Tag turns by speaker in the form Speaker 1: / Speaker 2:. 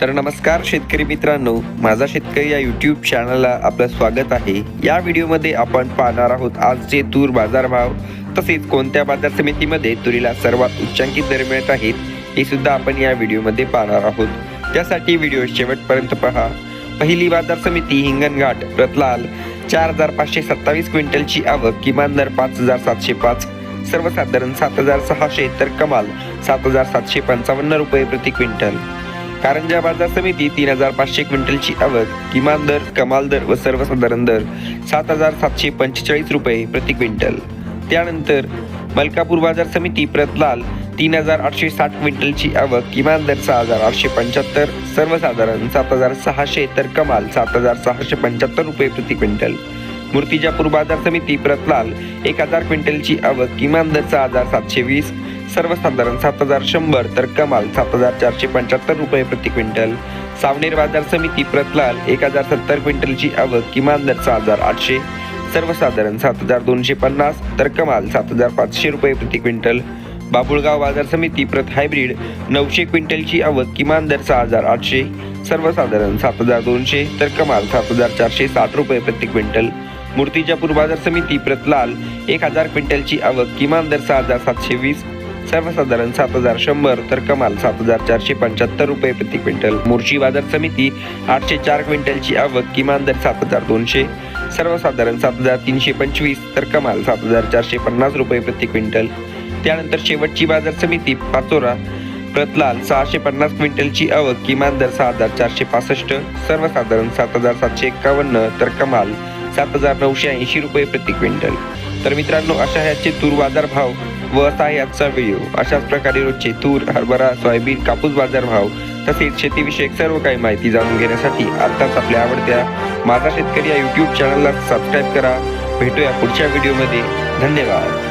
Speaker 1: तर नमस्कार शेतकरी मित्रांनो माझा शेतकरी या यूट्यूब चॅनलला आपलं स्वागत आहे. या व्हिडिओमध्ये आपण पाहणार आहोत आजचे तूर बाजारभाव तसेच कोणत्या बाजार समितीमध्ये तुरीला सर्वात उच्चांकित दर मिळत आहेत हे सुद्धा आपण या व्हिडिओमध्ये पाहणार आहोत. त्यासाठी व्हिडिओ शेवटपर्यंत पहा. पहिली बाजार समिती हिंगणघाट रतलाल चार हजार पाचशे सत्तावीस क्विंटलची आवक किमान दर पाच हजार सातशे पाच सर्वसाधारण सात हजार सहाशे तर कमाल सात हजार सातशे पंचावन्न रुपये प्रति क्विंटल. कारंजा बाजार समिती तीन हजार पाचशे क्विंटलची आवक किमान दर कमाल दर व सर्वसाधारण दर सात हजार सातशे पंचेचाळीस रुपये प्रति क्विंटल. त्यानंतर मलकापूर बाजार समिती प्रतलाल तीन हजार आठशे साठ क्विंटलची आवक किमान दर सहा हजार आठशे पंच्याहत्तर सर्वसाधारण सात हजार सहाशे तर कमाल सात हजार सहाशे पंच्याहत्तर रुपये प्रति क्विंटल. मूर्तिजापूर बाजार समिती प्रतलाल एक हजार क्विंटलची आवक किमान दर सहा हजार सातशे वीस सर्वसाधारण सात हजार शंभर तर कमाल सात हजार चारशे पंच्याहत्तर रुपये प्रति क्विंटल. सावनेर बाजार समिती प्रतलाल एक हजार सत्तर क्विंटलची आवक किमान दर सहा हजार आठशे. सर्वसाधारण सात हजार दोनशे पन्नास तर कमाल सात हजार पाचशे रुपये प्रति क्विंटल. बाबुळगाव बाजार समिती प्रत हायब्रिड नऊशे क्विंटलची आवक किमान दर सहा हजार आठशे. सर्वसाधारण सात हजार दोनशे तर कमाल सात हजार चारशे साठ रुपये प्रति क्विंटल. मूर्तिजापूर बाजार समिती प्रतलाल एक हजार क्विंटलची आवक किमान दर सहा हजार सातशे वीस. सर्वसाधारण सात हजार शंभर तर कमाल सात हजार चारशे पंच्याहत्तर रुपये प्रति क्विंटल. मोर्शी बाजार समिती आठशे चार क्विंटलची आवक किमान दर सात हजार दोनशे. सर्वसाधारण सात हजार तीनशे पंचवीस तर कमाल सात हजार चारशे पन्नास रुपये प्रति क्विंटल. त्यानंतर शेवटची बाजार समिती पाचोरा प्रतलाल सहाशे पन्नास क्विंटलची आवक किमान दर सहा हजार चारशे पासष्ट. सर्वसाधारण सात हजार सातशे एक्कावन्न तर कमाल सात हजार नऊशे ऐंशी रुपये प्रति क्विंटल. तर मित्रांनो अशा ह्याचे तूर बाजार भाव व असा आजचा व्हिडिओ अशाच प्रकारे रोजचे तूर हरभरा सोयाबीन कापूस बाजार भाव तसेच शेतीविषयक सर्व काही माहिती जाणून घेण्यासाठी आत्ताच आपल्या आवडत्या माझा शेतकरी या यूट्यूब चॅनलला सबस्क्राईब करा. भेटूया पुढच्या व्हिडिओमध्ये धन्यवाद.